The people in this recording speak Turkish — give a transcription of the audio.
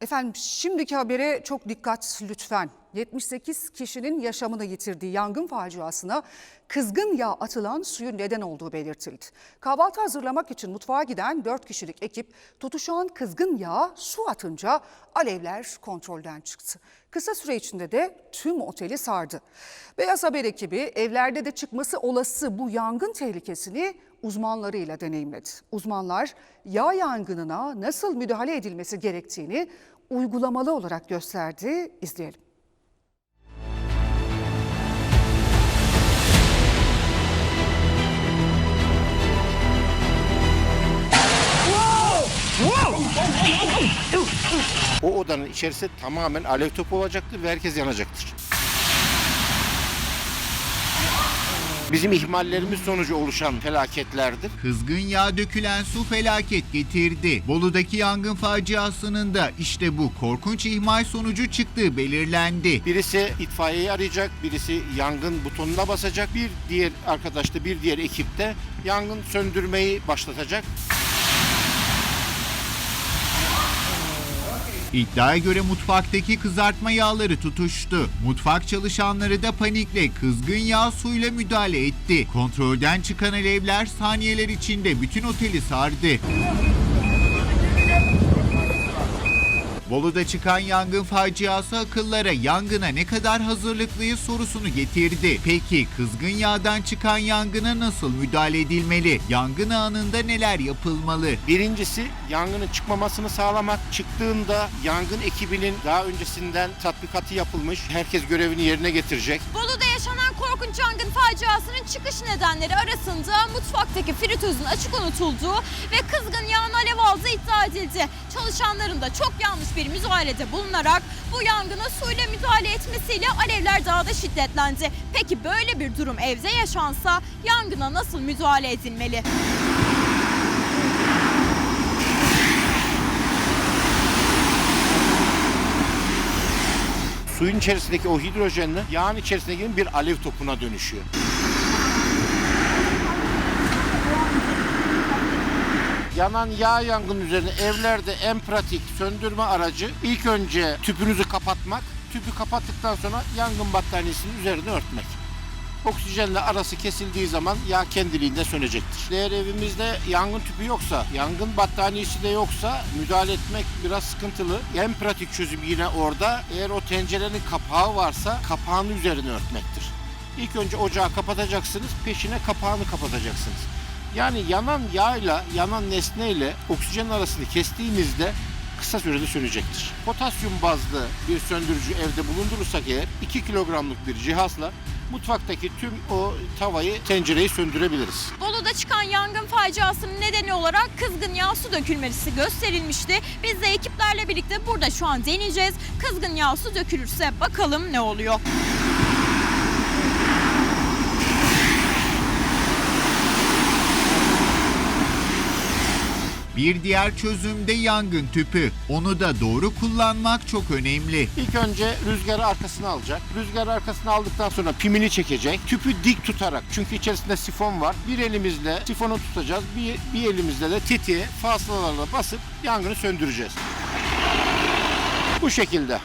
Efendim şimdiki habere çok dikkat lütfen. 78 kişinin yaşamını yitirdiği yangın faciasına kızgın yağ atılan suyun neden olduğu belirtildi. Kahvaltı hazırlamak için mutfağa giden 4 kişilik ekip tutuşan kızgın yağa su atınca alevler kontrolden çıktı. Kısa süre içinde de tüm oteli sardı. Beyaz Haber ekibi evlerde de çıkması olası bu yangın tehlikesini uzmanlarıyla deneyimledi. Uzmanlar yağ yangınına nasıl müdahale edilmesi gerektiğini uygulamalı olarak gösterdi. İzleyelim. O odanın içerisi tamamen alev topu olacaktır ve herkes yanacaktır. Bizim ihmallerimiz sonucu oluşan felaketlerdir. Kızgın yağ dökülen su felaket getirdi. Bolu'daki yangın faciasının da işte bu korkunç ihmal sonucu çıktığı belirlendi. Birisi itfaiyeyi arayacak, birisi yangın butonuna basacak. Bir diğer arkadaş da bir diğer ekip de yangın söndürmeyi başlatacak. İddiaya göre mutfaktaki kızartma yağları tutuştu. Mutfak çalışanları da panikle kızgın yağ suyla müdahale etti. Kontrolden çıkan alevler saniyeler içinde bütün oteli sardı. Bolu'da çıkan yangın faciası akıllara yangına ne kadar hazırlıklıyız sorusunu getirdi. Peki kızgın yağdan çıkan yangına nasıl müdahale edilmeli? Yangın anında neler yapılmalı? Birincisi yangının çıkmamasını sağlamak. Çıktığında yangın ekibinin daha öncesinden tatbikatı yapılmış. Herkes görevini yerine getirecek. Bolu'da yaşanan korkunç yangın faciasının çıkış nedenleri arasında mutfaktaki fritözün açık unutulduğu ve kızgın yağın alev aldığı iddia edildi. Çalışanların da çok yanlış bir müdahalede bulunarak bu yangına suyla müdahale etmesiyle alevler daha da şiddetlendi. Peki böyle bir durum evde yaşansa yangına nasıl müdahale edilmeli? Suyun içerisindeki o hidrojenle yağın içerisindeki bir alev topuna dönüşüyor. Yanan yağ yangın üzerine evlerde en pratik söndürme aracı ilk önce tüpünüzü kapatmak. Tüpü kapattıktan sonra yangın battaniyesinin üzerine örtmek. Oksijenle arası kesildiği zaman yağ kendiliğinden sönecektir. Eğer evimizde yangın tüpü yoksa, yangın battaniyesi de yoksa müdahale etmek biraz sıkıntılı. En pratik çözüm yine orada. Eğer o tencerenin kapağı varsa kapağını üzerine örtmektir. İlk önce ocağı kapatacaksınız, peşine kapağını kapatacaksınız. Yani yanan yağla, yanan nesneyle oksijen arasını kestiğinizde kısa sürede sönecektir. Potasyum bazlı bir söndürücü evde bulundurursak eğer 2 kilogramlık bir cihazla mutfaktaki tüm o tavayı, tencereyi söndürebiliriz. Bolu'da çıkan yangın faciasının nedeni olarak kızgın yağ su dökülmesi gösterilmişti. Biz de ekiplerle birlikte burada şu an deneyeceğiz. Kızgın yağ su dökülürse bakalım ne oluyor. Bir diğer çözüm de yangın tüpü. Onu da doğru kullanmak çok önemli. İlk önce rüzgarı arkasına alacak. Rüzgarı arkasına aldıktan sonra pimini çekecek. Tüpü dik tutarak çünkü içerisinde sifon var. Bir elimizle sifonu tutacağız. Bir, bir elimizle de tetiğe fasılalarla basıp yangını söndüreceğiz. Bu şekilde.